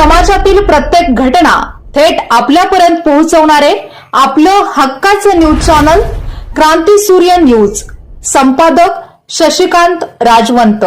समाजातील प्रत्येक घटना थेट आपल्यापर्यंत पोहोचवणारे आपलं हक्काचं न्यूज चॅनल क्रांती सूर्य न्यूज. संपादक शशिकांत राजवंत.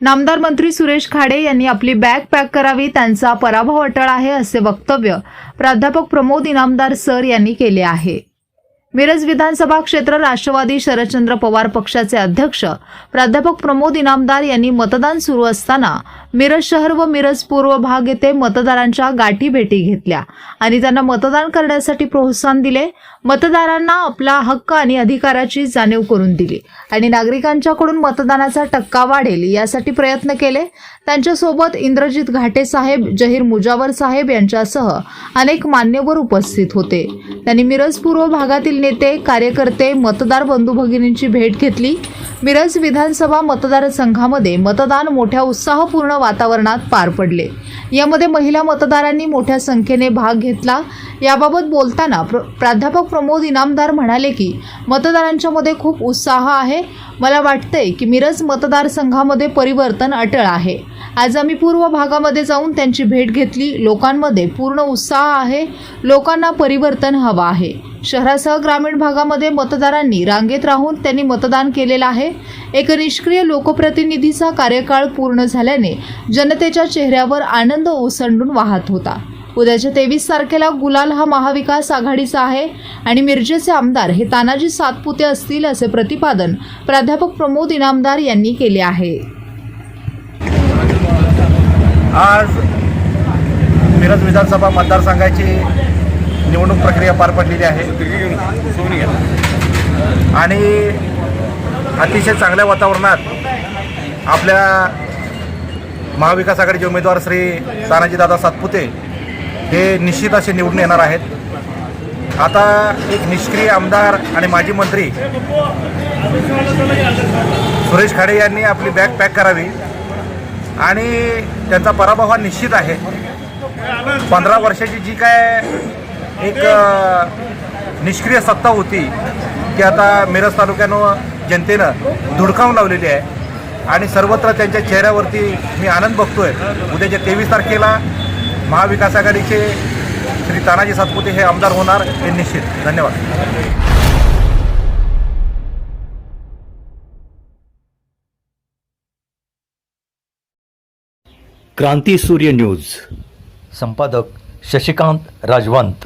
नामदार मंत्री सुरेश खाडे यांनी आपली बॅग पॅक करावी त्यांचा पराभव अटळ आहे असे वक्तव्य प्राध्यापक प्रमोद इनामदार सर यांनी केले आहे. मिरज विधानसभा क्षेत्र राष्ट्रवादी शरदचंद्र पवार पक्षाचे अध्यक्ष प्राध्यापक प्रमोद इनामदार यांनी मतदान सुरू असताना मिरज शहर व मिरज पूर्व भाग येथे मतदारांच्या गाठी भेटी घेतल्या आणि त्यांना मतदान करण्यासाठी प्रोत्साहन दिले. मतदारांना आपला हक्क आणि अधिकाराची जाणीव करून दिली आणि नागरिकांच्याकडून मतदानाचा टक्का वाढेल यासाठी प्रयत्न केले. त्यांच्यासोबत इंद्रजित घाटे साहेब जहीर मुजावर साहेब यांच्यासह अनेक मान्यवर उपस्थित होते. त्यांनी मिरज पूर्व भागातील नेते कार्यकर्ते मतदार बंधू भगिनींची भेट घेतली. मिरज विधानसभा मतदारसंघामध्ये मतदान मोठ्या उत्साहपूर्ण वातावरणात पार पडले. यामध्ये महिला मतदारांनी मोठ्या संख्येने भाग घेतला. याबाबत बोलताना प्र प्राध्यापक प्रमोद इनामदार म्हणाले की मतदारांच्यामध्ये खूप उत्साह आहे. मला वाटतंय की मिरज मतदारसंघामध्ये परिवर्तन अटळ आहे. आज आम्ही पूर्व भागामध्ये जाऊन त्यांची भेट घेतली. लोकांमध्ये पूर्ण उत्साह आहे. लोकांना परिवर्तन हवं आहे. शहरासह ग्रामीण भागामध्ये मतदारांनी रांगेत राहून त्यांनी मतदान केलेलं आहे. एक निष्क्रिय लोकप्रतिनिधीचा कार्यकाळ पूर्ण झाल्याने जनतेच्या चेहऱ्यावर आनंद ओसंडून वाहत होता. उद्याच्या तेवीस तारखेला गुलाल हा महाविकास आघाडीचा आहे आणि मिरजेचे आमदार हे तानाजी सातपुते असतील असे प्रतिपादन प्राध्यापक प्रमोद इनामदार यांनी केले आहे. आज मिरज विधानसभा मतदारसंघाची निवडणूक प्रक्रिया पार पडलेली आहे. आणि अतिशय चांगल्या वातावरणात आपल्या महाविकास आघाडीचे उमेदवार श्री तानाजीदादा सातपुते हे निश्चित असे निवडून येणार आहेत. आता एक निष्क्रिय आमदार आणि माजी मंत्री सुरेश खाडे यांनी आपली बॅग पॅक करावी आणि त्यांचा पराभव हा निश्चित आहे. पंधरा वर्षाची जी काय एक निष्क्रिय सत्ता होती ती आता मिरज तालुक्यानं जनतेनं धुडकावून लावलेली आहे. आणि सर्वत्र त्यांच्या चेहऱ्यावरती मी आनंद बघतोय. उद्याच्या तेवीस तारखेला महाविकास आघाडीचे श्री तानाजी सातपुते हे आमदार होणार हे निश्चित. धन्यवाद. क्रांती सूर्य न्यूज. संपादक शशिकांत राजवंत.